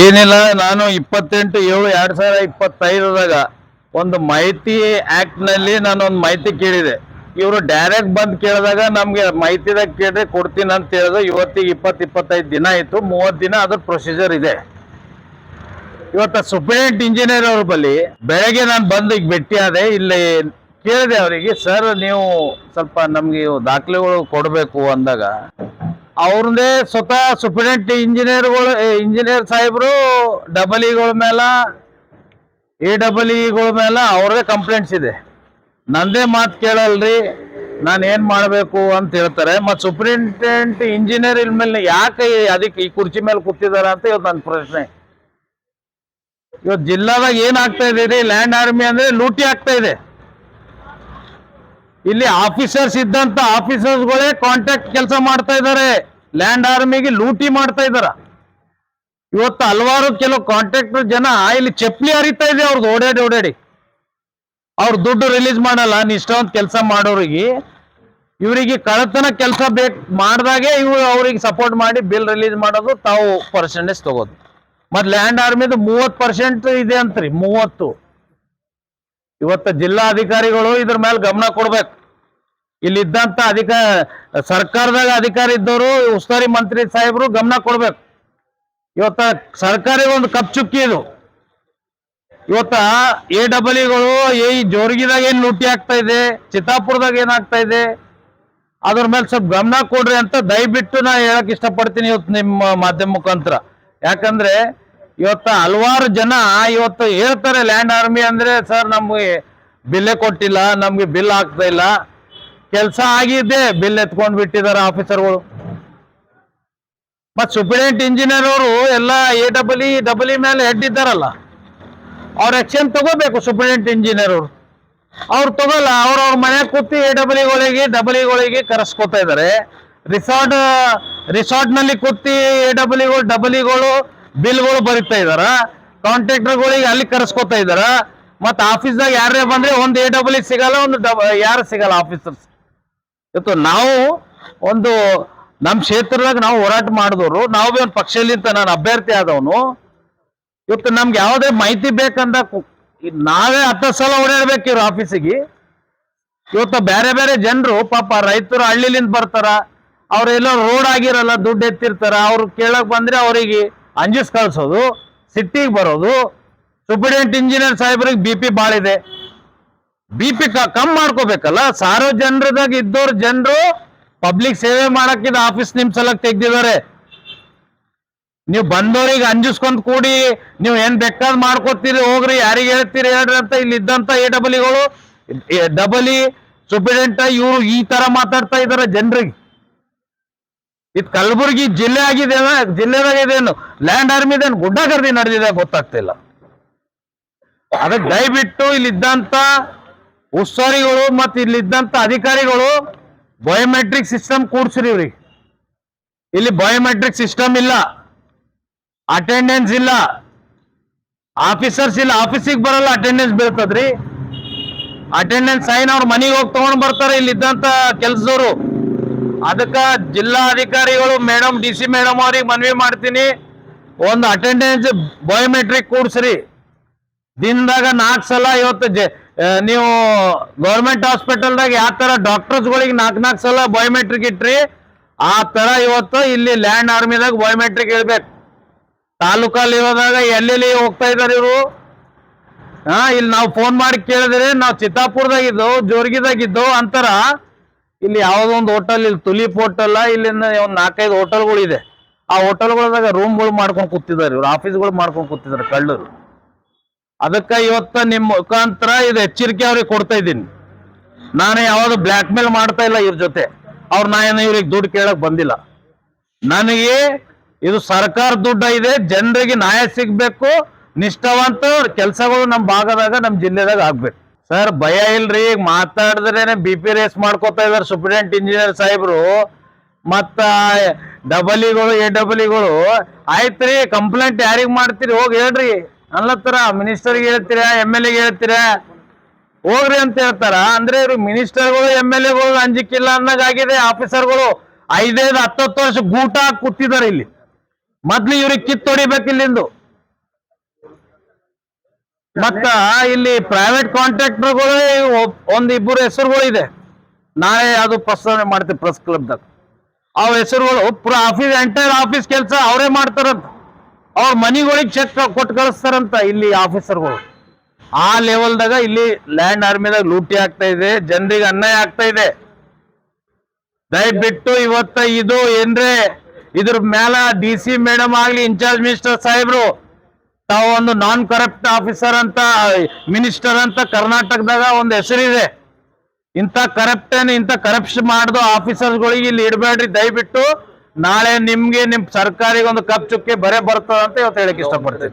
ಏನಿಲ್ಲ, ನಾನು ಇಪ್ಪತ್ತೆಂಟು ಏಳು ಎರಡ್ ಸಾವಿರ ಇಪ್ಪತ್ತೈದರಾಗ ಒಂದು ಮಾಹಿತಿ ಆಕ್ಟ್ನಲ್ಲಿ ನಾನು ಒಂದು ಮಾಹಿತಿ ಕೇಳಿದೆ. ಇವರು ಡೈರೆಕ್ಟ್ ಬಂದು ಕೇಳಿದಾಗ ನಮ್ಗೆ ಮಾಹಿತಿದಾಗ ಕೇಳಿದ್ರೆ ಕೊಡ್ತೀನಿ ಅಂತ ಹೇಳಿದ್ರು ಇವತ್ತಿಗೆ ಇಪ್ಪತ್ ಇಪ್ಪತ್ತೈದು ದಿನ ಆಯ್ತು, ಮೂವತ್ತು ದಿನ ಅದ್ರ ಪ್ರೊಸೀಜರ್ ಇದೆ. ಇವತ್ತ ಸುಪ್ರೀಂಟ್ ಇಂಜಿನಿಯರ್ ಅವ್ರ ಬಳಿ ಬೆಳಗ್ಗೆ ನಾನು ಬಂದು ಈಗ ಭೇಟಿ ಆದೆ, ಇಲ್ಲಿ ಕೇಳಿದೆ ಅವರಿಗೆ ಸರ್ ನೀವು ಸ್ವಲ್ಪ ನಮ್ಗೆ ದಾಖಲೆಗಳು ಕೊಡಬೇಕು ಅಂದಾಗ ಅವ್ರದ್ದೇ ಸ್ವತಃ ಸುಪ್ರೀಂಟ್ ಇಂಜಿನಿಯರ್ಗಳು ಇಂಜಿನಿಯರ್ ಸಾಹೇಬರು ಡಬಲ್ ಇಗಳ ಮೇಲೆ ಎ ಡಬಲ್ ಇಗಳ ಮೇಲೆ ಅವ್ರದೇ ಕಂಪ್ಲೇಂಟ್ಸ್ ಇದೆ. ನಂದೇ ಮಾತು ಕೇಳಲ್ರಿ, ನಾನು ಏನು ಮಾಡಬೇಕು ಅಂತ ಹೇಳ್ತಾರೆ. ಮತ್ತು ಸುಪ್ರಿಂಟೆಂಟ್ ಇಂಜಿನಿಯರ್ ಇಲ್ ಮೇಲೆ ಯಾಕೆ ಅದಕ್ಕೆ ಈ ಕುರ್ಚಿ ಮೇಲೆ ಕೂತಿದಾರ ಅಂತ ಇವತ್ತು ನನ್ನ ಪ್ರಶ್ನೆ. ಇವತ್ತು ಜಿಲ್ಲಾದಾಗ ಏನ್ ಆಗ್ತಾ ಇದೆ ರೀ ಲ್ಯಾಂಡ್ ಆರ್ಮಿ ಅಂದ್ರೆ ಲೂಟಿ ಆಗ್ತಾ ಇದೆ. ಇಲ್ಲಿ ಆಫೀಸರ್ಸ್ ಇದ್ದಂತ ಆಫೀಸರ್ಸ್ಗಳೇ ಕಾಂಟ್ಯಾಕ್ಟ್ ಕೆಲಸ ಮಾಡ್ತಾ ಇದ್ದಾರೆ ಲ್ಯಾಂಡ್ ಆರ್ಮಿಗೆ ಲೂಟಿ ಮಾಡ್ತಾ ಇದಾರ ಇವತ್ತು ಹಲವಾರು ಕೆಲವು ಕಾಂಟ್ರಾಕ್ಟರ್ ಜನ ಇಲ್ಲಿ ಚಪ್ಪಲಿ ಹರಿತಾ ಇದೆ ಅವ್ರದ್ದು ಓಡಾಡಿ ಓಡಾಡಿ. ಅವ್ರ ದುಡ್ಡು ರಿಲೀಸ್ ಮಾಡಲ್ಲ ನಿಷ್ಠಾವಂತ ಕೆಲಸ ಮಾಡೋರಿಗೆ. ಇವರಿಗೆ ಕಳತನ ಕೆಲಸ ಬೇಕು ಮಾಡಿದಾಗೆ ಇವರು ಅವ್ರಿಗೆ ಸಪೋರ್ಟ್ ಮಾಡಿ ಬಿಲ್ ರಿಲೀಸ್ ಮಾಡೋದು ತಾವು ಪರ್ಸೆಂಟೇಜ್ ತಗೋದು. ಮತ್ತೆ ಲ್ಯಾಂಡ್ ಆರ್ಮಿದು ಮೂವತ್ತು ಪರ್ಸೆಂಟ್ ಇದೆ ಅಂತ್ರಿ, ಮೂವತ್ತು. ಇವತ್ತು ಜಿಲ್ಲಾಧಿಕಾರಿಗಳು ಇದ್ರ ಮೇಲೆ ಗಮನ ಕೊಡ್ಬೇಕು. ಇಲ್ಲಿದ್ದಂತ ಅಧಿಕ ಸರ್ಕಾರದಾಗ ಅಧಿಕಾರಿ ಇದ್ದವರು, ಉಸ್ತುವಾರಿ ಮಂತ್ರಿ ಸಾಹೇಬರು ಗಮನ ಕೊಡ್ಬೇಕು. ಇವತ್ತ ಸರ್ಕಾರಿ ಒಂದು ಕಪ್ ಚುಕ್ಕಿ ಇದು. ಇವತ್ತ ಎ ಡಬಲ್ ಏ ಜೋರ್ಗಿದಾಗ ಏನ್ ಲೂಟಿ ಆಗ್ತಾ ಇದೆ, ಚಿತ್ತಾಪುರದಾಗ ಏನಾಗ್ತಾ ಇದೆ, ಅದ್ರ ಮೇಲೆ ಸ್ವಲ್ಪ ಗಮನ ಕೊಡ್ರಿ ಅಂತ ದಯವಿಟ್ಟು ನಾ ಹೇಳಕ್ ಇಷ್ಟಪಡ್ತೀನಿ ಇವತ್ತು ನಿಮ್ಮ ಮಾಧ್ಯಮ ಮುಖಾಂತರ. ಯಾಕಂದ್ರೆ ಇವತ್ತ ಹಲವಾರು ಜನ ಇವತ್ತು ಹೇಳ್ತಾರೆ ಲ್ಯಾಂಡ್ ಆರ್ಮಿ ಅಂದ್ರೆ ಸರ್ ನಮ್ಗೆ ಬಿಲ್ಲೇ ಕೊಟ್ಟಿಲ್ಲ, ನಮ್ಗೆ ಬಿಲ್ ಆಗ್ತಾ ಇಲ್ಲ. ಕೆಲಸ ಆಗಿದೆ ಬಿಲ್ ಎತ್ಕೊಂಡ್ ಬಿಟ್ಟಿದ್ದಾರೆ ಆಫೀಸರ್ಗಳು. ಮತ್ ಸುಪ್ರೀಂಟ್ ಇಂಜಿನಿಯರ್ ಅವರು ಎಲ್ಲ A double E double E ಮೇಲೆ ಹೆಡ್ ಇದ್ದಾರಲ್ಲ, ಅವ್ರ ಆಕ್ಷನ್ ತಗೋಬೇಕು ಸುಪ್ರೀಂಟ್ ಇಂಜಿನಿಯರ್ ಅವರು. ಅವ್ರು ತಗೋಲ್ಲ, ಅವ್ರ ಅವ್ರ ಮನೆ ಕೂತಿ ಎ ಡಬಲ್ ಇಗಳಿಗೆ ಡಬಲ್ ಇಗಳಿಗೆ ಕರೆಸ್ಕೊತಾ ಇದಾರೆ. ರಿಸಾರ್ಟ್ ರಿಸಾರ್ಟ್ನಲ್ಲಿ ಕೂತಿ ಎ ಡಬಲ್ ಇಗಳು ಡಬಲ್ ಇಗಳು ಬಿಲ್ಗಳು ಬರಿತಾ ಇದಾರ. ಕಾಂಟ್ರಾಕ್ಟರ್ಗಳಿಗೆ ಅಲ್ಲಿ ಕರೆಸ್ಕೊತಾ ಇದಾರ. ಮತ್ತ ಆಫೀಸ್ದಾಗ ಯಾರೇ ಬಂದ್ರೆ ಒಂದು ಎ ಡಬಲ್ ಇ ಸಿಗಲ್ಲ, ಒಂದು ಯಾರು ಸಿಗಲ್ಲ ಆಫೀಸರ್ಸ್ ಇವತ್ತು ನಾವು ಒಂದು ನಮ್ಮ ಕ್ಷೇತ್ರದಾಗ ನಾವು ಹೋರಾಟ ಮಾಡಿದವರು, ನಾವು ಬಿ ಒಂದು ಪಕ್ಷಲಿಂತ ನಾನು ಅಭ್ಯರ್ಥಿ ಆದವನು. ಇವತ್ತು ನಮ್ಗೆ ಯಾವುದೇ ಮಾಹಿತಿ ಬೇಕಂದ ನಾವೇ ಹತ್ತು ಸಲ ಓಡಾಡ್ಬೇಕು ಇವ್ರ ಆಫೀಸಿಗೆ. ಇವತ್ತು ಬೇರೆ ಬೇರೆ ಜನರು, ಪಾಪ ರೈತರು ಹಳ್ಳಿಲಿಂದ ಬರ್ತಾರ, ಅವ್ರೆಲ್ಲ ರೋಡ್ ಆಗಿರಲ್ಲ, ದುಡ್ಡು ಎತ್ತಿರ್ತಾರ, ಅವ್ರು ಕೇಳಕ್ ಬಂದ್ರೆ ಅವರಿಗೆ ಅಂಜಿಸ್ ಕಳ್ಸೋದು, ಸಿಟ್ಟಿಗೆ ಬರೋದು. ಸೂಪರಿಡೆಂಟ್ ಇಂಜಿನಿಯರ್ ಸಾಹೇಬ್ರಿಗೆ ಬಿ ಪಿ ಭಾಳ ಬಿ ಪಿ ಕಮ್ ಮಾಡ್ಕೋಬೇಕಲ್ಲ? ಸಾರ್ವಜನರದಾಗ ಇದ್ದವ್ರ ಜನರು ಪಬ್ಲಿಕ್ ಸೇವೆ ಮಾಡಕ್ಕಿದ ಆಫೀಸ್ ನಿಮ್ ಸಲಕ್ ತೆಗ್ದಿದ್ದಾರೆ ನೀವು ಬಂದವರಿಗೆ ಅಂಜಿಸ್ಕೊಂಡ್ ಕೂಡಿ ನೀವು ಏನ್ ಬೇಕಾದ್ ಮಾಡ್ಕೊತೀರಿ, ಹೋಗ್ರಿ, ಯಾರಿಗೆ ಹೇಳ್ತೀರಿ ಹೇಳ್ರಿ ಅಂತ ಇಲ್ಲಿ ಇದ್ದಂತ ಎ ಡಬಲ್ ಇಗಳು ಡಬಲ್ ಇ ಸುಪ್ರಿಡೆಂಟ್ ಇವರು ಈ ತರ ಮಾತಾಡ್ತಾ ಇದಾರೆ ಜನರಿಗೆ. ಇದು ಕಲಬುರಗಿ ಜಿಲ್ಲೆ ಆಗಿದೆ ಜಿಲ್ಲೆದಾಗ ಇದೇನು? ಲ್ಯಾಂಡ್ ಆರ್ಮಿದೇನು ಗುಡ್ಡ ಕರ್ದಿ ನಡೆದಿದೆ ಗೊತ್ತಾಗ್ತಿಲ್ಲ. ಅದಕ್ಕೆ ದಯವಿಟ್ಟು ಇಲ್ಲಿದ್ದಂತ ಉಸ್ತುವಾರಿಗಳು ಮತ್ತು ಇಲ್ಲಿದ್ದಂತ ಅಧಿಕಾರಿಗಳು ಬಯೋಮೆಟ್ರಿಕ್ ಸಿಸ್ಟಮ್ ಕೂಡ್ಸ್ರಿ ಇವ್ರಿಗೆ ಇಲ್ಲಿ ಬಯೋಮೆಟ್ರಿಕ್ ಸಿಸ್ಟಮ್ ಇಲ್ಲ. ಅಟೆಂಡೆನ್ಸ್ ಇಲ್ಲ. ಆಫೀಸರ್ಸ್ ಇಲ್ಲ. ಆಫೀಸಿಗೆ ಬರಲ್ಲ ಅಟೆಂಡೆನ್ಸ್ ಬೀಳ್ತದ್ರಿ. ಅಟೆಂಡೆನ್ಸ್ ಸೈನ್ ಅವ್ರ ಮನೆಗೆ ಹೋಗಿ ತಗೊಂಡ್ ಬರ್ತಾರೆ ಇಲ್ಲಿದ್ದಂತ ಕೆಲಸದವರು. ಅದಕ್ಕ ಜಿಲ್ಲಾ ಅಧಿಕಾರಿಗಳು ಮೇಡಮ್ ಡಿ ಸಿ ಮೇಡಮ್ ಅವ್ರಿಗೆ ಮನವಿ ಮಾಡ್ತೀನಿ. ಒಂದು ಅಟೆಂಡೆನ್ಸ್ ಬಯೋಮೆಟ್ರಿಕ್ ಕೂಡ್ಸ್ರಿ. ದಿನದಾಗ ನಾಲ್ಕು ಸಲ ಇವತ್ತು ನೀವು ಗೌರ್ಮೆಂಟ್ ಹಾಸ್ಪಿಟಲ್ದಾಗ ಯಾವ ತರ ಡಾಕ್ಟರ್ಸ್ಗಳಿಗೆ ನಾಲ್ಕು ನಾಲ್ಕು ಸಲ ಬಯೋಮೆಟ್ರಿಕ್ ಇಟ್ರಿ, ಆ ತರ ಇವತ್ತು ಇಲ್ಲಿ ಲ್ಯಾಂಡ್ ಆರ್ಮಿದಾಗ ಬಯೋಮೆಟ್ರಿಕ್ ಇಡ್ಬೇಕು. ತಾಲೂಕಲ್ಲಿ ಇರೋದಾಗ ಎಲ್ಲೆಲ್ಲಿ ಹೋಗ್ತಾ ಇದಾರೆ ಇವರು? ಹಾ, ಇಲ್ಲಿ ನಾವು ಫೋನ್ ಮಾಡಿ ಕೇಳಿದ್ರೆ ನಾವು ಚಿತ್ತಾಪುರದಾಗಿದ್ದು ಜೋರ್ಗಿದಾಗಿದ್ದು ಅಂತಾರ. ಇಲ್ಲಿ ಯಾವುದೋ ಒಂದು ಹೋಟೆಲ್ ಇಲ್ಲಿ ತುಲಿಪ್ ಹೋಟೆಲ್ ಇಲ್ಲಿಂದ ಒಂದು ನಾಲ್ಕೈದು ಹೋಟೆಲ್ಗಳು ಇದೆ ಆ ಹೋಟೆಲ್ಗಳದಾಗ ರೂಮ್ಗಳು ಮಾಡ್ಕೊಂಡು ಕೂತಿದ್ದಾರೆ ಇವ್ರು ಆಫೀಸ್ಗಳು ಮಾಡ್ಕೊಂಡು ಕೂತಿದ್ದಾರೆ ಕಳ್ಳರು. ಅದಕ್ಕೆ ಇವತ್ತ ನಿಮ್ಮ ಮುಖಾಂತರ ಇದು ಎಚ್ಚರಿಕೆ ಅವ್ರಿಗೆ ಕೊಡ್ತಾ ಇದ್ದೀನಿ. ನಾನು ಯಾವುದು ಬ್ಲ್ಯಾಕ್ ಮೇಲ್ ಮಾಡ್ತಾ ಇಲ್ಲ ಇವ್ರ ಜೊತೆ. ಅವ್ರು ನಾ ಏನು ಇವ್ರಿಗೆ ದುಡ್ಡು ಕೇಳಕ್ ಬಂದಿಲ್ಲ. ನನಗೆ ಇದು ಸರ್ಕಾರ ದುಡ್ಡ ಇದೆ, ಜನರಿಗೆ ನ್ಯಾಯ ಸಿಗ್ಬೇಕು, ನಿಷ್ಠಾವಂತ ಕೆಲಸಗಳು ನಮ್ಮ ಭಾಗದಾಗ ನಮ್ಮ ಜಿಲ್ಲೆದಾಗ ಆಗ್ಬೇಕು. ಸರ್, ಭಯ ಇಲ್ರಿ, ಈಗ ಮಾತಾಡಿದ್ರೇನೆ ಬಿ ಪಿ ರೇಸ್ ಮಾಡ್ಕೋತಾ ಇದಾರೆ ಸುಪ್ರೀಡೆಂಟ್ ಇಂಜಿನಿಯರ್ ಸಾಹೇಬ್ರು. ಮತ್ತ ಡಬಲ್ ಇಗಳು ಎ ಡಬಲ್ ಇಗಳು ಆಯ್ತ್ರಿ ಕಂಪ್ಲೇಂಟ್ ಯಾರಿಗೆ ಮಾಡ್ತೀರಿ? ಹೋಗಿ ಹೇಳ್ರಿ. ಅನ್ಲತ್ತರ ಮಿನಿಸ್ಟರ್ಗೆ ಹೇಳ್ತೀರಾ, ಎಂ ಎಲ್ ಎಗೆ ಹೇಳ್ತೀರಾ? ಹೋಗ್ರಿ ಅಂತ ಹೇಳ್ತಾರ. ಅಂದ್ರೆ ಇವ್ರು ಮಿನಿಸ್ಟರ್ಗಳು, ಎಂ ಎಲ್ ಎಗಳು ಅಂಜಿಕಿಲ್ಲ ಅನ್ನೋದಾಗಿದೆ. ಆಫೀಸರ್ಗಳು ಐದೈದು, ಹತ್ತತ್ತು ವರ್ಷ ಗೂಟ ಕೂತಿದ್ದಾರೆ ಇಲ್ಲಿ. ಮೊದ್ಲು ಇವ್ರಿಗೆ ಕಿತ್ತೊಡಿಬೇಕು ಇಲ್ಲಿಂದು. ಮತ್ತ ಇಲ್ಲಿ ಪ್ರೈವೇಟ್ ಕಾಂಟ್ರಾಕ್ಟರ್ಗಳು ಒಂದ್ ಇಬ್ಬರು ಹೆಸರುಗಳು ಇದೆ ನಾಳೆ ಅದು ಪ್ರಸ್ತಾವನೆ ಮಾಡ್ತೀವಿ ಪ್ರೆಸ್ ಕ್ಲಬ್ದಾಗ ಅವ್ ಹೆಸರುಗಳು ಆಫೀಸ್ ಎಂಟೈರ್ ಆಫೀಸ್ ಕೆಲಸ ಅವರೇ ಮಾಡ್ತಾರಂತ. ಅವ್ರ ಮನಿಗಳಿಗೆ ಚೆಕ್ ಕೊಟ್ಟು ಕಳಿಸ್ತಾರಂತ ಇಲ್ಲಿ ಆಫೀಸರ್ಗಳು ಆ ಲೆವೆಲ್ದಾಗ ಇಲ್ಲಿ ಲ್ಯಾಂಡ್ ಆರ್ಮಿದಾಗ ಲೂಟಿ ಆಗ್ತಾ ಇದೆ, ಜನರಿಗೆ ಅನ್ಯಾಯ ಆಗ್ತಾ ಇದೆ. ದಯವಿಟ್ಟು ಇವತ್ತ ಇದು ಏನ್ರೆ, ಇದ್ರ ಮ್ಯಾಲ ಡಿ ಸಿ ಮೇಡಮ್ ಆಗ್ಲಿ ಇನ್ಚಾರ್ಜ್ ಮಿನಿಸ್ಟರ್ ಸಾಹೇಬ್ರು, ತಾವು ಒಂದು ನಾನ್ ಕರಪ್ಟ್ ಆಫೀಸರ್ ಅಂತ ಮಿನಿಸ್ಟರ್ ಅಂತ ಕರ್ನಾಟಕದಾಗ ಒಂದು ಹೆಸರಿದೆ. ಇಂಥ ಕರಪ್ಟನ್ ಇಂಥ ಕರಪ್ಷನ್ ಮಾಡ್ದು ಆಫೀಸರ್ಗಳಿಗೆ ಇಲ್ಲಿ ಇಡಬೇಡ್ರಿ, ದಯವಿಟ್ಟು ನಾಳೆ ನಿಮ್ಗೆ ನಿಮ್ ಸರ್ಕಾರಿಗೆ ಒಂದು ಕಪ್ ಚುಕ್ಕಿ ಬರೇ ಬರ್ತದಂತ ಇವತ್ತು ಹೇಳಕ್ ಇಷ್ಟಪಡ್ತೀನಿ.